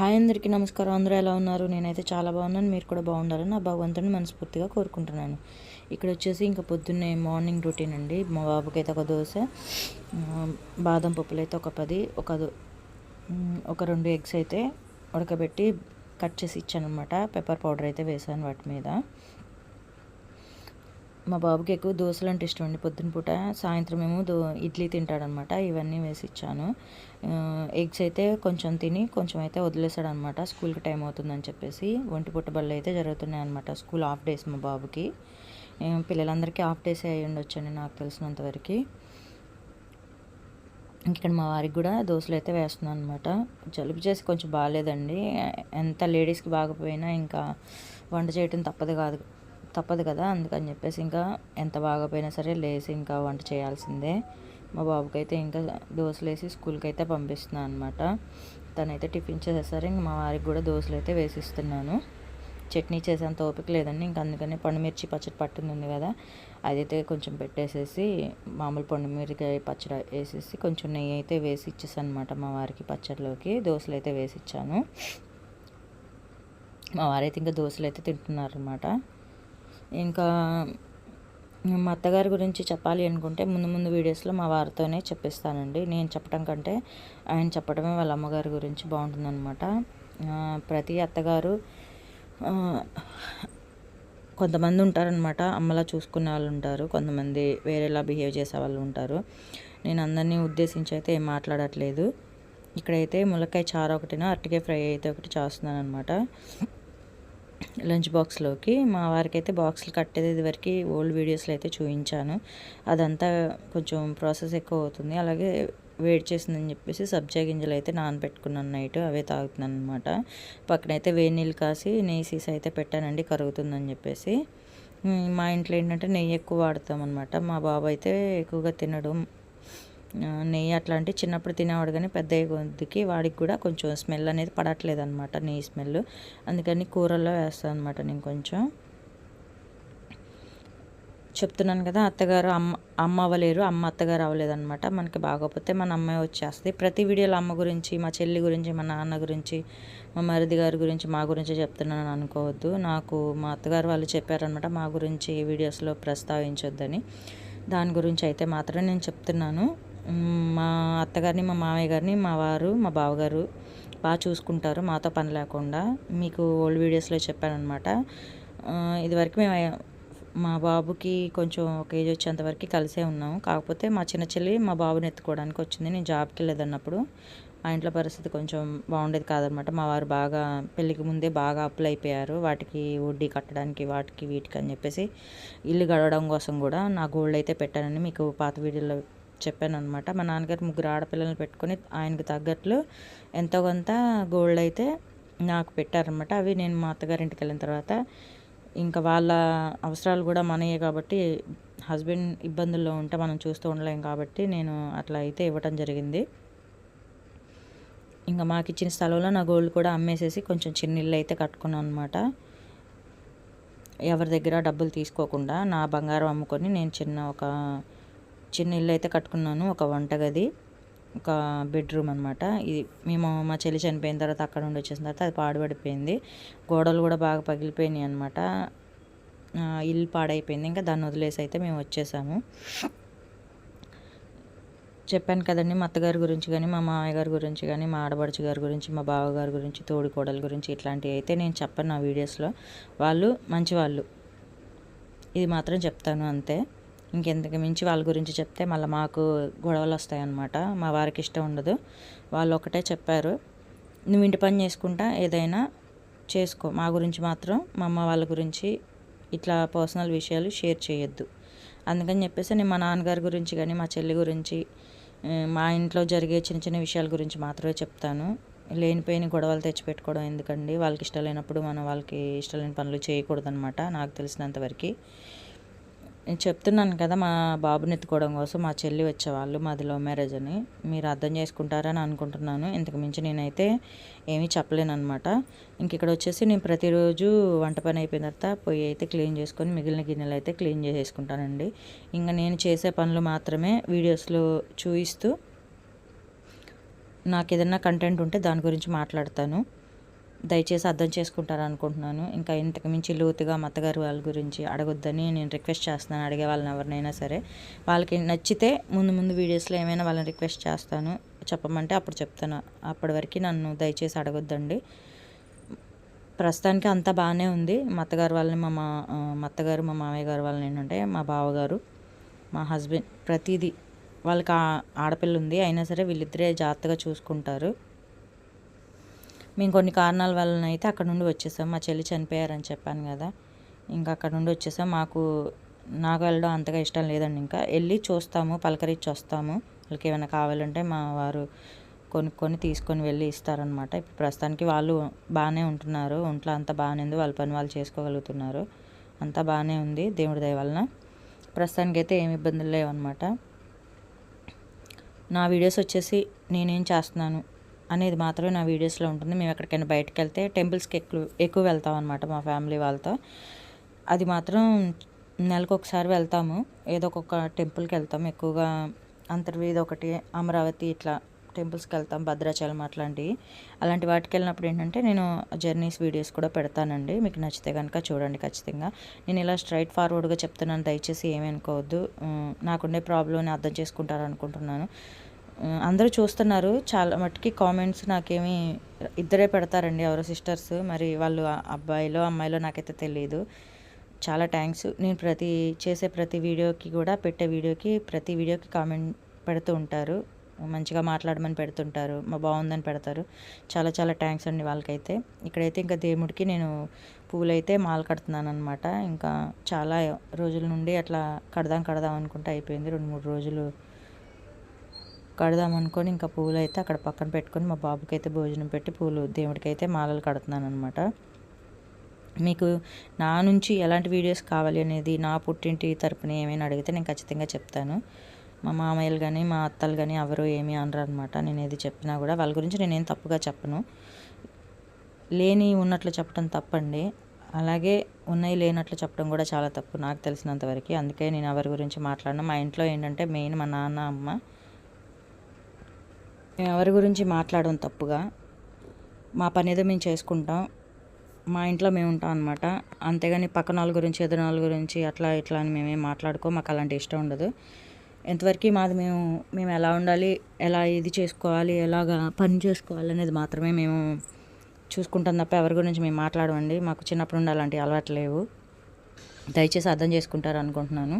Hi అందరికీ నమస్కారం. అందరూ ఎలా ఉన్నారు? నేనైతే చాలా బాగున్నాను. మీరు కూడా బాగుండాలని నా భగవంతుని మనస్ఫూర్తిగా కోరుకుంటున్నాను. ఇక్కడ వచ్చేసి ఇంకా పొద్దున్నే మార్నింగ్ రొటీన్ అండి. మా బాబుకైతే ఒక దోశ బాదం పప్పులు అయితే ఒక పది ఒక దో- ఒక రెండు ఎగ్స్ అయితే ఉడకబెట్టి కట్ చేసి ఇచ్చాను అనమాట పెప్పర్ పౌడర్ అయితే వేసాను వాటి మీద. మా బాబుకి ఎక్కువ దోశలు అంటే ఇష్టం అండి. పొద్దున పూట సాయంత్రం ఏమో దో ఇడ్లీ తింటాడనమాట. ఇవన్నీ వేసి ఇచ్చాను ఎగ్స్ అయితే కొంచెం తిని కొంచెం అయితే వదిలేసాడనమాట స్కూల్కి టైం అవుతుందని చెప్పేసి ఒంటి పుట్ట బళ్ళు అయితే జరుగుతున్నాయి అనమాట స్కూల్ హాఫ్ డేస్ మా బాబుకి. పిల్లలందరికీ హాఫ్ డేస్ అయ్యి ఉండొచ్చండి నాకు తెలిసినంతవరకు ఇక్కడ మా వారికి కూడా దోశలు అయితే వేస్తున్నాను అనమాట జలుబు చేసి కొంచెం బాగాలేదండి. ఎంత లేడీస్కి బాగపోయినా ఇంకా వంట చేయటం తప్పదు కాదు. తప్పదు కదా అందుకని చెప్పేసి ఇంకా ఎంత బాగపోయినా సరే లేసి ఇంకా వంట చేయాల్సిందే. మా బాబుకి అయితే ఇంకా దోశలు వేసి స్కూల్కి అయితే పంపిస్తున్నాను అనమాట తనైతే టిఫిన్ చేసేసరి ఇంక మా వారికి కూడా దోశలు అయితే వేసిస్తున్నాను. చట్నీ చేసేంత ఓపిక లేదండి ఇంకా అందుకని పండుమిర్చి పచ్చడి పట్టింది ఉంది కదా అదైతే కొంచెం పెట్టేసేసి మామూలు పండుమిరకాయ పచ్చడి వేసేసి కొంచెం నెయ్యి అయితే వేసి ఇచ్చేసాను అనమాట మా వారికి పచ్చడిలోకి దోశలు అయితే వేసి ఇచ్చాను మా వారైతే ఇంకా దోశలు అయితే తింటున్నారు అనమాట ఇంకా మా అత్తగారి గురించి చెప్పాలి అనుకుంటే ముందు ముందు వీడియోస్లో మా వారితోనే చెప్పిస్తానండి. నేను చెప్పడం కంటే ఆయన చెప్పడమే వాళ్ళ అమ్మగారి గురించి బాగుంటుందన్నమాట. ప్రతి అత్తగారు కొంతమంది ఉంటారనమాట అమ్మలా చూసుకునే వాళ్ళు ఉంటారు. కొంతమంది వేరేలా బిహేవ్ చేసే వాళ్ళు ఉంటారు. నేను అందరినీ ఉద్దేశించి అయితే ఏం మాట్లాడట్లేదు. ఇక్కడైతే ములక్కాయ చారు ఒకటిన అరటికాయ ఫ్రై అయితే ఒకటి చేస్తున్నాను అనమాట లంచ్ బాక్స్లోకి మా వారికి అయితే బాక్స్లు కట్టేది ఇదివరకు ఓల్డ్ వీడియోస్లో అయితే చూపించాను అదంతా కొంచెం ప్రాసెస్ ఎక్కువ అవుతుంది. అలాగే వేడి చేసిందని చెప్పేసి సబ్జా గింజలు అయితే నానబెట్టుకున్నాను నైట్ అవే తాగుతున్నాను అనమాట పక్కనైతే వేడి నీళ్ళు కాసి నెయ్యి సీస అయితే పెట్టానండి కరుగుతుందని చెప్పేసి. మా ఇంట్లో ఏంటంటే నెయ్యి ఎక్కువ వాడతాం అనమాట మా బాబు అయితే ఎక్కువగా తినడం నెయ్యి అట్లాంటివి చిన్నప్పుడు తినేవాడు కానీ పెద్ద కొద్దికి వాడికి కూడా కొంచెం స్మెల్ అనేది పడట్లేదు అనమాట నెయ్యి స్మెల్. అందుకని కూరల్లో వేస్తాను అనమాట నేను కొంచెం. చెప్తున్నాను కదా అత్తగారు అమ్మ అమ్మ అవ్వలేరు అమ్మ అత్తగారు అవ్వలేదన్నమాట. మనకి బాగోపోతే మన అమ్మాయి వచ్చేస్తుంది. ప్రతి వీడియోలో అమ్మ గురించి మా చెల్లి గురించి మా నాన్న గురించి మా మరిది గారి గురించి మా గురించి చెప్తున్నాను అనుకోవద్దు. నాకు మా అత్తగారు వాళ్ళు చెప్పారనమాట మా గురించి ఈ వీడియోస్లో ప్రస్తావించొద్దని. దాని గురించి అయితే మాత్రం నేను చెప్తున్నాను. మా అత్తగారిని మా మామయ్య గారిని మా వారు మా బావగారు బాగా చూసుకుంటారు. మాతో పని లేకుండా మీకు ఓల్డ్ వీడియోస్లో చెప్పానమాట ఇదివరకు మేము మా బాబుకి కొంచెం ఒక ఏజ్ వచ్చేంత వరకు కలిసే ఉన్నాము కాకపోతే మా చిన్న చెల్లి మా బాబుని ఎత్తుకోవడానికి వచ్చింది. నేను జాబ్కి వెళ్ళేదన్నప్పుడు మా ఇంట్లో పరిస్థితి కొంచెం బాగుండేది కాదనమాట మా వారు బాగా పెళ్ళికి ముందే బాగా అప్పులు అయిపోయారు. వాటికి వడ్డీ కట్టడానికి వాటికి వీటికి అని చెప్పేసి ఇల్లు గడవడం కోసం కూడా నా గోల్డ్ అయితే పెట్టానని మీకు పాత వీడియోలో చెప్పాను అనమాట మా నాన్నగారు ముగ్గురు ఆడపిల్లల్ని పెట్టుకొని ఆయనకు తగ్గట్లు ఎంతో కొంత గోల్డ్ అయితే నాకు పెట్టారనమాట అవి నేను మా అత్తగారింటికి వెళ్ళిన తర్వాత ఇంకా వాళ్ళ అవసరాలు కూడా మనయే కాబట్టి హస్బెండ్ ఇబ్బందుల్లో ఉంటే మనం చూస్తూ ఉండలేం కాబట్టి నేను అట్లా అయితే ఇవ్వటం జరిగింది. ఇంకా మాకు ఇచ్చిన స్థలంలో నా గోల్డ్ కూడా అమ్మేసేసి కొంచెం చిన్న ఇల్లు అయితే కట్టుకున్నాను అనమాట ఎవరి దగ్గర డబ్బులు తీసుకోకుండా నా బంగారం అమ్ముకొని నేను చిన్న ఒక చిన్న ఇల్లు అయితే కట్టుకున్నాను ఒక వంటగది ఒక బెడ్రూమ్ అనమాట ఇది మేము మా చెల్లి చనిపోయిన తర్వాత అక్కడ నుండి వచ్చేసిన తర్వాత అది పాడుపడిపోయింది. గోడలు కూడా బాగా పగిలిపోయినాయి అనమాట ఇల్లు పాడైపోయింది. ఇంకా దాన్ని వదిలేసి అయితే మేము వచ్చేసాము. చెప్పాను కదండి మా అత్తగారి గురించి కానీ మా మామయ్య గారి గురించి కానీ మా ఆడబడుచు గారి గురించి మా బావగారి గురించి తోడి కోడల గురించి ఇట్లాంటివి అయితే నేను చెప్పను నా వీడియోస్లో. వాళ్ళు మంచివాళ్ళు. ఇది మాత్రం చెప్తాను అంతే. ఇంకెంతకు మించి వాళ్ళ గురించి చెప్తే మళ్ళీ మాకు గొడవలు వస్తాయన్నమాట. మా వారికి ఇష్టం ఉండదు. వాళ్ళు ఒకటే చెప్పారు. నువ్వు ఇంటి పని చేసుకుంటా ఏదైనా చేసుకో. మా గురించి మాత్రం మా అమ్మ వాళ్ళ గురించి ఇట్లా పర్సనల్ విషయాలు షేర్ చేయొద్దు. అందుకని చెప్పేసి నేను మా నాన్నగారి గురించి కానీ మా చెల్లి గురించి మా ఇంట్లో జరిగే చిన్న చిన్న విషయాల గురించి మాత్రమే చెప్తాను. లేనిపోయిన గొడవలు తెచ్చిపెట్టుకోవడం ఎందుకండి? వాళ్ళకి ఇష్టం లేనప్పుడు మనం వాళ్ళకి ఇష్టం లేని పనులు చేయకూడదనమాట నాకు తెలిసినంతవరకు నేను చెప్తున్నాను కదా మా బాబుని ఎత్తుకోవడం కోసం మా చెల్లి వచ్చేవాళ్ళు మాది లవ్ మ్యారేజ్ అని. మీరు అర్థం చేసుకుంటారని అనుకుంటున్నాను. ఇంతకు మించి నేనైతే ఏమీ చెప్పలేను అనమాట ఇంక ఇక్కడ వచ్చేసి నేను ప్రతిరోజు వంట పని అయిపోయిన తర్వాత పొయ్యి అయితే క్లీన్ చేసుకొని మిగిలిన గిన్నెలు అయితే క్లీన్ చేసేసుకుంటానండి. ఇంకా నేను చేసే పనులు మాత్రమే వీడియోస్లో చూపిస్తూ నాకు ఏదైనా కంటెంట్ ఉంటే దాని గురించి మాట్లాడతాను. దయచేసి అర్థం చేసుకుంటారు అనుకుంటున్నాను ఇంకా ఇంతకు మించి లోతుగా మా అత్తగారు వాళ్ళ గురించి అడగొద్దని నేను రిక్వెస్ట్ చేస్తున్నాను. అడిగే వాళ్ళని ఎవరినైనా సరే. వాళ్ళకి నచ్చితే ముందు ముందు వీడియోస్లో ఏమైనా వాళ్ళని రిక్వెస్ట్ చేస్తాను. చెప్పమంటే అప్పుడు చెప్తాను. అప్పటి వరకు నన్ను దయచేసి అడగొద్దండి. ప్రస్తుతానికి అంతా బాగానే ఉంది. మా అత్తగారు వాళ్ళని మా మా మా అత్తగారు మా మామయ్య గారు వాళ్ళని ఏంటంటే మా బావగారు మా హస్బెండ్ ప్రతిదీ వాళ్ళకి ఆడపిల్ల ఉంది. అయినా సరే వీళ్ళిద్దరే జాగ్రత్తగా చూసుకుంటారు. మేము కొన్ని కారణాల వలన అయితే అక్కడ నుండి వచ్చేసాం. మా చెల్లి చనిపోయారని చెప్పాను కదా. ఇంకా అక్కడ నుండి వచ్చేసాం. మాకు నాకు వెళ్ళడం అంతగా ఇష్టం లేదండి ఇంకా. వెళ్ళి చూస్తాము పలకరించి వస్తాము. వాళ్ళకి ఏమైనా కావాలంటే మా వారు కొనుక్కొని తీసుకొని వెళ్ళి ఇస్తారనమాట ఇప్పుడు ప్రస్తుతానికి వాళ్ళు బాగానే ఉంటున్నారు. ఒంట్లో అంతా బాగానే ఉంది. వాళ్ళ పని వాళ్ళు చేసుకోగలుగుతున్నారు. అంతా బాగానే ఉంది దేవుడి దయ వలన. ప్రస్తుతానికి అయితే ఏమి ఇబ్బందులు లేవన్నమాట. నా వీడియోస్ వచ్చేసి నేనేం చేస్తున్నాను? అనేది మాత్రమే నా వీడియోస్లో ఉంటుంది. మేము ఎక్కడికైనా బయటకు వెళ్తే టెంపుల్స్కి ఎక్కువ ఎక్కువ వెళ్తాం అనమాట మా ఫ్యామిలీ వాళ్ళతో. అది మాత్రం నెలకు ఒకసారి వెళ్తాము. ఏదో ఒక టెంపుల్కి వెళ్తాం. ఎక్కువగా అంతర్వేది ఒకటి అమరావతి ఇట్లా టెంపుల్స్కి వెళ్తాం. భద్రాచలం అట్లాంటివి. అలాంటి వాటికి వెళ్ళినప్పుడు ఏంటంటే నేను జర్నీస్ వీడియోస్ కూడా పెడతానండి. మీకు నచ్చితే కనుక చూడండి ఖచ్చితంగా. నేను ఇలా స్ట్రైట్ ఫార్వర్డ్గా చెప్తున్నాను. దయచేసి ఏమీ అనుకోవద్దు. నాకుండే ప్రాబ్లమ్ని అర్థం చేసుకుంటారు అనుకుంటున్నాను అందరూ చూస్తున్నారు. చాలా మట్టుకి కామెంట్స్ నాకేమి ఇద్దరే పెడతారండి ఎవరో సిస్టర్స్ మరి వాళ్ళు అబ్బాయిలో అమ్మాయిలో నాకైతే తెలియదు చాలా థ్యాంక్స్ నేను ప్రతి చేసే ప్రతి వీడియోకి కూడా పెట్టే వీడియోకి ప్రతి వీడియోకి కామెంట్ పెడుతూ ఉంటారు. మంచిగా మాట్లాడమని పెడుతుంటారు. మా బాగుందని పెడతారు. చాలా చాలా థ్యాంక్స్ అండి వాళ్ళకైతే. ఇక్కడైతే ఇంకా దేవుడికి నేను పూలైతే మాల కడుతున్నాను అనమాట ఇంకా చాలా రోజుల నుండి అట్లా కడదాం కడదాం అనుకుంటే అయిపోయింది. రెండు మూడు రోజులు కడదాం అనుకొని ఇంకా పూలు అయితే అక్కడ పక్కన పెట్టుకొని మా బాబుకి అయితే భోజనం పెట్టి పూలు దేవుడికి అయితే మాలలు కడుతున్నాను అనమాట మీకు నా నుంచి ఎలాంటి వీడియోస్ కావాలి అనేది నా పుట్టింటి తరపున ఏమైనా అడిగితే నేను ఖచ్చితంగా చెప్తాను. మా మామయ్యలు కానీ మా అత్తలు కానీ ఎవరు ఏమీ అనరు అనమాట నేను ఏది చెప్పినా కూడా వాళ్ళ గురించి నేనేం తప్పుగా చెప్పను. లేని ఉన్నట్లు చెప్పడం తప్పండి. అలాగే ఉన్నాయి లేనట్లు చెప్పడం కూడా చాలా తప్పు నాకు తెలిసినంతవరకు అందుకే నేను ఎవరి గురించి మాట్లాడను. మా ఇంట్లో ఏంటంటే మెయిన్ మా నాన్న అమ్మ ఎవరి గురించి మాట్లాడడం తప్పుగా? మా పని ఏదో మేము చేసుకుంటాం. మా ఇంట్లో మేము ఉంటాం అనమాట అంతేగాని పక్కన వాళ్ళ గురించి ఎదురు వాళ్ళ గురించి అట్లా ఇట్లా అని మేమేం మాట్లాడుకో మాకు అలాంటి ఇష్టం ఉండదు. ఎంతవరకు మాది మేము మేము ఎలా ఉండాలి ఎలా ఇది చేసుకోవాలి ఎలాగా పని చేసుకోవాలి అనేది మాత్రమే మేము చూసుకుంటాం తప్ప ఎవరి గురించి మేము మాట్లాడమండి. మాకు చిన్నప్పుడు నుండి అలాంటి అలవాట్లు లేవు. దయచేసి అర్థం చేసుకుంటారు అనుకుంటున్నాను.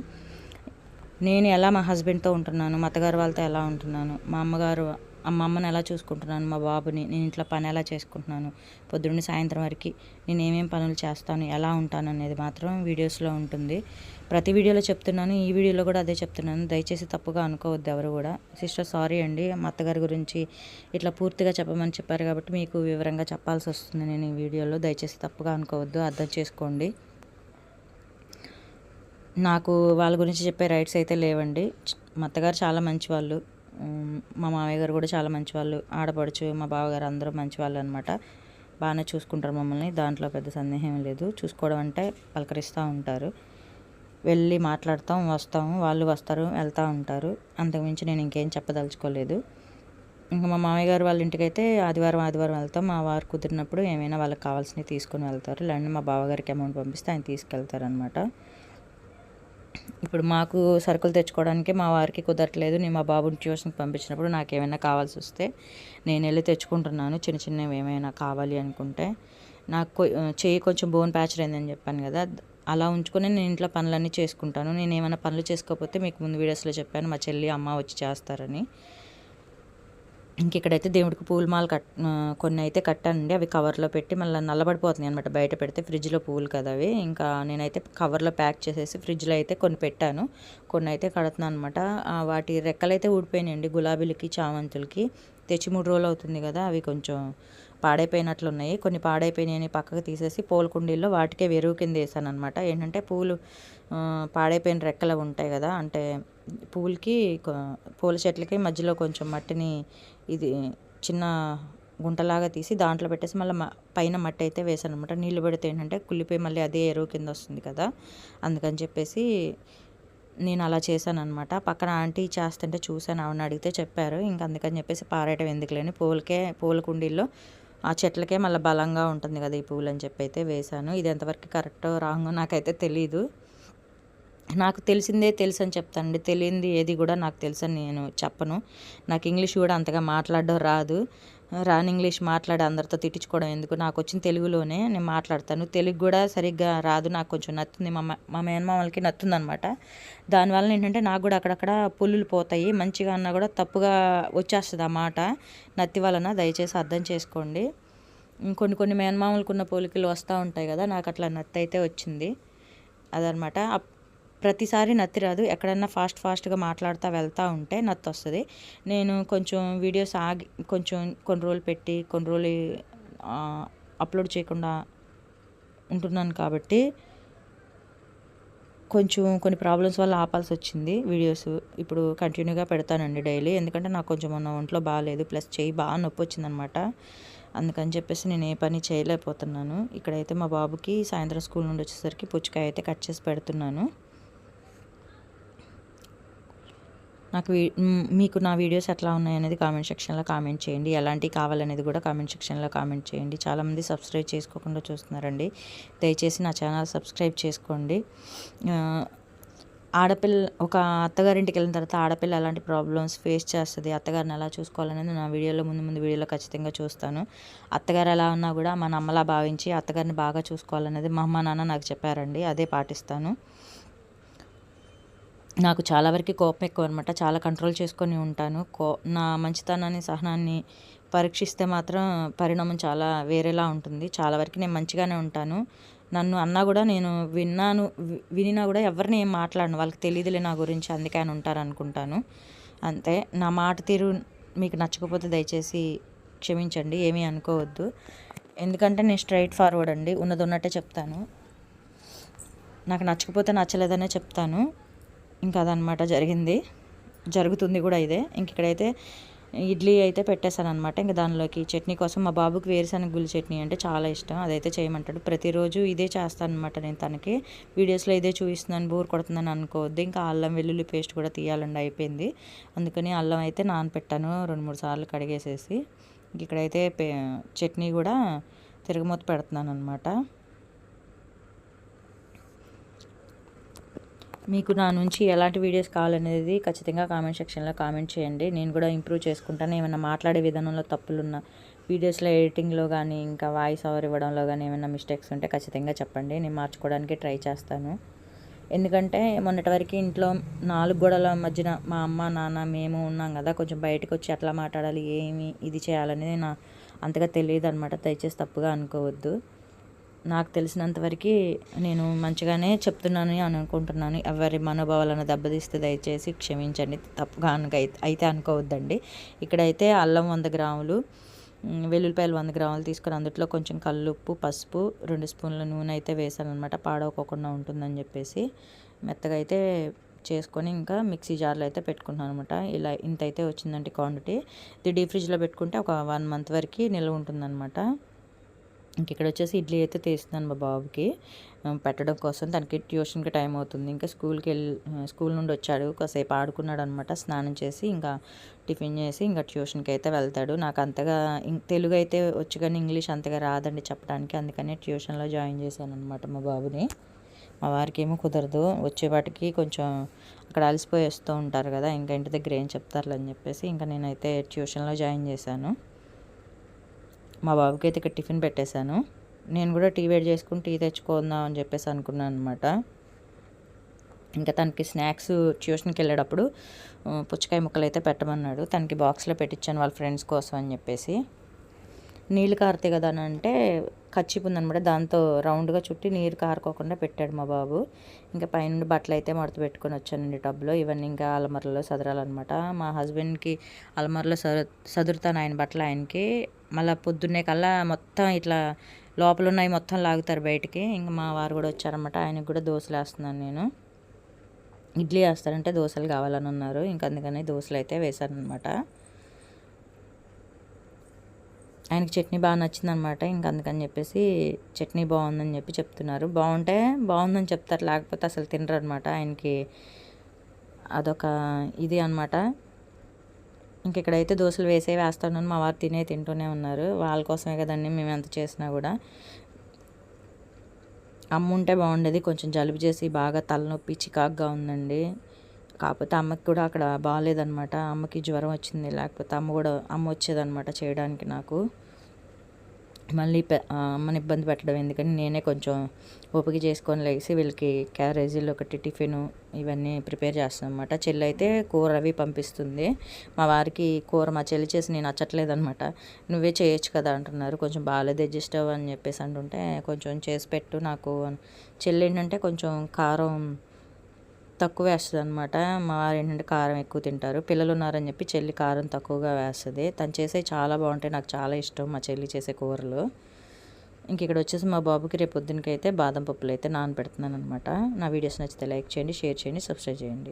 నేను ఎలా మా హస్బెండ్తో ఉంటున్నాను మా అత్తగారు వాళ్ళతో ఎలా ఉంటున్నాను మా అమ్మగారు మా అమ్మని ఎలా చూసుకుంటున్నాను? మా బాబుని నేను ఇంట్లో పని ఎలా చేసుకుంటున్నాను? పొద్దున్నే సాయంత్రం వరకు నేను ఏమేం పనులు చేస్తాను? ఎలా ఉంటాను అనేది మాత్రం వీడియోస్లో ఉంటుంది. ప్రతి వీడియోలో చెప్తున్నాను. ఈ వీడియోలో కూడా అదే చెప్తున్నాను. దయచేసి తప్పుగా అనుకోవద్దు ఎవరు కూడా. సిస్టర్ సారీ అండి. మా అత్తగారి గురించి ఇట్లా పూర్తిగా చెప్పమని చెప్పారు కాబట్టి మీకు వివరంగా చెప్పాల్సి వస్తుంది. నేను ఈ వీడియోలో దయచేసి తప్పుగా అనుకోవద్దు. అర్థం చేసుకోండి. నాకు వాళ్ళ గురించి చెప్పే రైట్స్ అయితే లేవండి. మా అత్తగారు చాలా మంచివాళ్ళు. మా మామయ్య గారు కూడా చాలా మంచివాళ్ళు ఆడపడుచు మా బావగారు అందరూ మంచివాళ్ళు అనమాట బాగానే చూసుకుంటారు మమ్మల్ని దాంట్లో పెద్ద సందేహం లేదు. చూసుకోవడం అంటే పలకరిస్తూ ఉంటారు. వెళ్ళి మాట్లాడతాం వస్తాము వాళ్ళు వస్తారు వెళ్తూ ఉంటారు. అంతకుమించి నేను ఇంకేం చెప్పదలుచుకోలేదు. ఇంకా మా మామయ్య గారు వాళ్ళ ఇంటికైతే ఆదివారం ఆదివారం వెళ్తాం. మా వారు కుదిరినప్పుడు ఏమైనా వాళ్ళకి కావాల్సినవి తీసుకొని వెళ్తారు. లేదంటే మా బావగారికి అమౌంట్ పంపిస్తే ఆయన తీసుకెళ్తారనమాట ఇప్పుడు మాకు సరుకులు తెచ్చుకోవడానికి మా వారికి కుదరట్లేదు. నేను మా బాబుని ట్యూషన్కి పంపించినప్పుడు నాకు ఏమైనా కావాల్సి వస్తే నేను వెళ్ళి తెచ్చుకుంటున్నాను. చిన్న చిన్నవి ఏమైనా కావాలి అనుకుంటే. నాకు చేయి చెయ్యి కొంచెం బోన్ ప్యాచర్ అయిందని చెప్పాను కదా. అలా ఉంచుకొని నేను ఇంట్లో పనులన్నీ చేసుకుంటాను. నేను ఏమైనా పనులు చేసుకోకపోతే మీకు ముందు వీడియోస్లో చెప్పాను మా చెల్లి అమ్మ వచ్చి చేస్తారని. ఇంక ఇక్కడైతే దేవుడికి పూలు మాల కట్ కొన్ని అయితే కట్టానండి అవి కవర్లో పెట్టి మళ్ళీ నల్లబడిపోతున్నాయి అనమాట బయట పెడితే ఫ్రిడ్జ్లో పువ్వులు కదా అవి. ఇంకా నేనైతే కవర్లో ప్యాక్ చేసేసి ఫ్రిడ్జ్లో అయితే కొన్ని పెట్టాను. కొన్ని అయితే కడుతున్నాను అనమాట వాటి రెక్కలైతే ఊడిపోయినాయండి గులాబీలకి చామంతులకి. తెచ్చి మూడు రోజులు అవుతుంది కదా అవి కొంచెం పాడైపోయినట్లు ఉన్నాయి. కొన్ని పాడైపోయినాయని పక్కకు తీసేసి పూల కుండీల్లో వాటికే వెరువు కింద వేసాను అనమాట ఏంటంటే పూలు పాడైపోయిన రెక్కలు ఉంటాయి కదా అంటే పూలకి పూల చెట్లకి మధ్యలో కొంచెం మట్టిని ఇది చిన్న గుంటలాగా తీసి దాంట్లో పెట్టేసి మళ్ళీ పైన మట్టి అయితే వేసాను అనమాట నీళ్ళు పెడితే ఏంటంటే కుళ్ళిపోయి మళ్ళీ అదే ఎరువు కింద వస్తుంది కదా. అందుకని చెప్పేసి నేను అలా చేశాను అనమాట పక్కన ఆంటీ చేస్తుంటే చూశాను ఆవిడని అడిగితే చెప్పారు. ఇంకా అందుకని చెప్పేసి పారేయటం ఎందుకులేని పూలకే పూల కుండీల్లో ఆ చెట్లకే మళ్ళీ బలంగా ఉంటుంది కదా ఈ పువ్వులు అని చెప్పి అయితే వేశాను. ఇది ఎంతవరకు కరెక్ట్ రాంగో నాకైతే తెలీదు. నాకు తెలిసిందే తెలుసు అని చెప్తానండి. తెలియంది ఏది కూడా నాకు తెలుసు అని నేను చెప్పను. నాకు ఇంగ్లీష్ కూడా అంతగా మాట్లాడడం రాదు. రాని ఇంగ్లీష్ మాట్లాడి అందరితో తిట్టించుకోవడం ఎందుకు? నాకు వచ్చిన తెలుగులోనే నేను మాట్లాడతాను. తెలుగు కూడా సరిగ్గా రాదు. నాకు కొంచెం నత్తుంది. మా మా మేనమామలకి నత్తుంది అనమాట దానివల్ల ఏంటంటే నాకు కూడా అక్కడక్కడ పుల్లులు పోతాయి. మంచిగా అన్నా కూడా తప్పుగా వచ్చేస్తుంది ఆ మాట. నత్తి వలన దయచేసి అర్థం చేసుకోండి. కొన్ని కొన్ని మేనమామలకు ఉన్న పోలికలు వస్తూ ఉంటాయి కదా నాకు అట్లా నత్తి అయితే వచ్చింది అదనమాట ప్రతిసారి నత్తి రాదు ఎక్కడన్నా ఫాస్ట్ ఫాస్ట్గా మాట్లాడుతూ వెళ్తూ ఉంటే నత్తి వస్తుంది నేను కొంచెం వీడియోస్ ఆగి కొంచెం కొన్ని రోజులు పెట్టి కొన్ని రోజులు అప్లోడ్ చేయకుండా ఉంటున్నాను కాబట్టి కొంచెం కొన్ని ప్రాబ్లమ్స్ వల్ల ఆపాల్సి వచ్చింది వీడియోస్. ఇప్పుడు కంటిన్యూగా పెడతానండి డైలీ. ఎందుకంటే నాకు కొంచెం మొన్న ఒంట్లో బాగాలేదు ప్లస్ చేయి బాగా నొప్పి వచ్చిందనమాట అందుకని చెప్పేసి నేను ఏ పని చేయలేకపోతున్నాను. ఇక్కడైతే మా బాబుకి సాయంత్రం స్కూల్ నుండి వచ్చేసరికి పుచ్చకాయ అయితే కట్ చేసి పెడుతున్నాను. నాకు మీకు నా వీడియోస్ ఎట్లా ఉన్నాయనేది కామెంట్ సెక్షన్లో కామెంట్ చేయండి. ఎలాంటివి కావాలనేది కూడా కామెంట్ సెక్షన్లో కామెంట్ చేయండి. చాలామంది సబ్స్క్రైబ్ చేసుకోకుండా చూస్తున్నారండి. దయచేసి నా ఛానల్ సబ్స్క్రైబ్ చేసుకోండి. ఆడపిల్ల ఒక అత్తగారింటికి వెళ్ళిన తర్వాత ఆడపిల్ల ఎలాంటి ప్రాబ్లమ్స్ ఫేస్ చేస్తుంది అత్తగారిని ఎలా చూసుకోవాలనేది నా వీడియోలో ముందు ముందు వీడియోలో ఖచ్చితంగా చూస్తాను. అత్తగారు ఎలా ఉన్నా కూడా మన అమ్మలా భావించి అత్తగారిని బాగా చూసుకోవాలనేది మా అమ్మ నాన్న నాకు చెప్పారండి. అదే పాటిస్తాను. నాకు చాలా వరకు కోపం ఎక్కువ అనమాట చాలా కంట్రోల్ చేసుకొని ఉంటాను. కో నా మంచితనాన్ని సహనాన్ని పరీక్షిస్తే మాత్రం పరిణామం చాలా వేరేలా ఉంటుంది. చాలా వరకు నేను మంచిగానే ఉంటాను. నన్ను అన్నా కూడా నేను విన్నాను వినినా కూడా ఎవరిని ఏం మాట్లాడను. వాళ్ళకి తెలియదులే నా గురించి అందుకే ఆయన ఉంటారు అనుకుంటాను అంతే. నా మాట తీరు మీకు నచ్చకపోతే దయచేసి క్షమించండి. ఏమీ అనుకోవద్దు. ఎందుకంటే నేను స్ట్రైట్ ఫార్వర్డ్ అండి. ఉన్నది ఉన్నట్టే చెప్తాను. నాకు నచ్చకపోతే నచ్చలేదనే చెప్తాను. ఇంకా అదనమాట జరిగింది. జరుగుతుంది కూడా ఇదే. ఇంక ఇక్కడైతే ఇడ్లీ అయితే పెట్టేశాను అనమాట ఇంకా దానిలోకి చట్నీ కోసం మా బాబుకి వేరుశనగ గుళ్ళు చట్నీ అంటే చాలా ఇష్టం. అదైతే చేయమంటాడు. ప్రతిరోజు ఇదే చేస్తాను అనమాట నేను తనకి. వీడియోస్లో ఇదే చూపిస్తున్నాను. బోర్ కొడుతుందని అనుకోవద్దు. ఇంకా అల్లం వెల్లుల్లి పేస్ట్ కూడా తీయాలండి. అయిపోయింది. అందుకని అల్లం అయితే నానపెట్టాను రెండు మూడు సార్లు కడిగేసేసి. ఇక్కడైతే చట్నీ కూడా తిరగమూత పెడుతున్నాను అనమాట మీకు నా నుంచి ఎలాంటి వీడియోస్ కావాలనేది ఖచ్చితంగా కామెంట్ సెక్షన్లో కామెంట్ చేయండి. నేను కూడా ఇంప్రూవ్ చేసుకుంటాను. ఏమైనా మాట్లాడే విధానంలో తప్పులున్న వీడియోస్లో ఎడిటింగ్లో కానీ ఇంకా వాయిస్ ఓవర్ ఇవ్వడంలో కానీ ఏమైనా మిస్టేక్స్ ఉంటే ఖచ్చితంగా చెప్పండి. నేను మార్చుకోవడానికి ట్రై చేస్తాను. ఎందుకంటే మొన్నటి వరకు ఇంట్లో నాలుగు గోడల మధ్యన మా అమ్మ నాన్న మేము ఉన్నాం కదా కొంచెం బయటకు వచ్చి ఎట్లా మాట్లాడాలి ఏమి ఇది చేయాలనేది నా అంతగా తెలియదు అనమాట దయచేసి తప్పుగా అనుకోవద్దు. నాకు తెలిసినంతవరకు నేను మంచిగానే చెప్తున్నాను అని అనుకుంటున్నాను. ఎవరి మనోభావాలను దెబ్బతీస్తే దయచేసి క్షమించండి. తప్పుగా అయితే అనుకోవద్దండి. ఇక్కడైతే అల్లం వంద గ్రాములు వెల్లుల్లిపాయలు వంద గ్రాములు తీసుకొని అందులో కొంచెం కల్లుప్పు పసుపు రెండు స్పూన్ల నూనె అయితే వేసాను అనమాట పాడవకోకుండా ఉంటుందని చెప్పేసి మెత్తగా అయితే చేసుకొని ఇంకా మిక్సీ జార్లో అయితే పెట్టుకుంటున్నాను అనమాట ఇలా ఇంత అయితే వచ్చిందండి క్వాంటిటీ. ఇది డీప్ ఫ్రిడ్జ్లో పెట్టుకుంటే ఒక వన్ మంత్ వరకు నిల్వ ఉంటుందన్నమాట. ఇక్కడ వచ్చేసి ఇడ్లీ అయితే తీస్తున్నాను మా బాబుకి. పెట్టడం కోసం. తనకి ట్యూషన్కి టైం అవుతుంది. ఇంకా స్కూల్కి వెళ్ళి స్కూల్ నుండి వచ్చాడు కాసేపు ఆడుకున్నాడు అనమాట స్నానం చేసి ఇంకా టిఫిన్ చేసి ఇంకా ట్యూషన్కి అయితే వెళ్తాడు. నాకు అంతగా తెలుగు అయితే వచ్చి కానీ ఇంగ్లీష్ అంతగా రాదండి చెప్పడానికి. అందుకని ట్యూషన్లో జాయిన్ చేశాను అనమాట మా బాబుని. మా వారికి ఏమో కుదరదు. వచ్చేవాటికి కొంచెం అక్కడ అలసిపోయి వస్తూ ఉంటారు కదా ఇంకా ఇంటి దగ్గర ఏం చెప్తారు అని చెప్పేసి ఇంకా నేనైతే ట్యూషన్లో జాయిన్ చేశాను. మా బాబుకి అయితే ఇక్కడ టిఫిన్ పెట్టేశాను. నేను కూడా టీ వేడి చేసుకుని టీ తెచ్చుకుందాం అని చెప్పేసి అనుకున్నాను అనమాట ఇంకా తనకి స్నాక్స్ ట్యూషన్కి వెళ్ళేటప్పుడు పుచ్చకాయ ముక్కలు అయితే పెట్టమన్నాడు. తనకి బాక్స్లో పెట్టించాను వాళ్ళ ఫ్రెండ్స్ కోసం అని చెప్పేసి. నీళ్ళు కారుతాయి కదా అని అంటే కచ్చిపు ఉందనమాట దాంతో రౌండ్గా చుట్టి నీరు కారుకోకుండా పెట్టాడు మా బాబు. ఇంకా పైన బట్టలు అయితే మడత పెట్టుకొని వచ్చానండి టబ్లో. ఇవన్నీ ఇంకా అలమరలో సదరాలన్నమాట. మా హస్బెండ్కి అలమరలో సదు సదురుతాను ఆయన బట్టలు ఆయనకి. మళ్ళీ పొద్దున్నే కల్లా మొత్తం ఇట్లా లోపల ఉన్నాయి మొత్తం లాగుతారు బయటికి. ఇంకా మా వారు కూడా వచ్చారనమాట ఆయనకు కూడా దోశలు వేస్తున్నాను నేను. ఇడ్లీ వేస్తారంటే దోశలు కావాలని ఉన్నారు. ఇంకా అందుకని దోశలు అయితే వేశారనమాట ఆయనకి చట్నీ బాగా నచ్చిందనమాట. ఇంక అందుకని చెప్పేసి చట్నీ బాగుందని చెప్పి చెప్తున్నారు. బాగుంటే బాగుందని చెప్తారు లేకపోతే అసలు తినరు అనమాట ఆయనకి అదొక ఇది అనమాట. ఇంక ఇక్కడైతే దోశలు వేసే వేస్తాను మా వారు తినే తింటూనే ఉన్నారు. వాళ్ళ కోసమే కదండి మేము ఎంత చేసినా కూడా. అమ్ముంటే బాగుండేది. కొంచెం జలుబు చేసి బాగా తలనొప్పి చికాగ్గా ఉందండి. కాకపోతే అమ్మకి కూడా అక్కడ బాగాలేదనమాట అమ్మకి జ్వరం వచ్చింది. లేకపోతే అమ్మ కూడా అమ్మ వచ్చేదనమాట చేయడానికి నాకు. మళ్ళీ అమ్మని ఇబ్బంది పెట్టడం. ఎందుకని నేనే కొంచెం ఓపిక చేసుకొని లేచి వీళ్ళకి క్యారేజీలు ఒకటి టిఫిన్ ఇవన్నీ ప్రిపేర్ చేస్తాను అనమాట చెల్లి అయితే కూర అవి పంపిస్తుంది. మా వారికి కూర మా చెల్లి చేసి నేను నచ్చట్లేదు అనమాట నువ్వే చేయొచ్చు కదా అంటున్నారు. కొంచెం బాగాలేదు అడ్జస్ట్ అని చెప్పేసి అంటుంటే కొంచెం చేసి పెట్టు నాకు. చెల్లి ఏంటంటే కొంచెం కారం తక్కువ వేస్తుంది అనమాట మా వారు ఏంటంటే కారం ఎక్కువ తింటారు. పిల్లలు ఉన్నారని చెప్పి చెల్లి కారం తక్కువగా వేస్తుంది. తను చేసే చాలా బాగుంటాయి. నాకు చాలా ఇష్టం మా చెల్లి చేసే కూరలు. ఇంక ఇక్కడ వచ్చేసి మా బాబుకి రేపు పొద్దునకైతే బాదం పప్పులు అయితే నానబెడుతున్నాను అనమాట నా వీడియోస్ నచ్చితే లైక్ చేయండి షేర్ చేయండి సబ్స్క్రైబ్ చేయండి.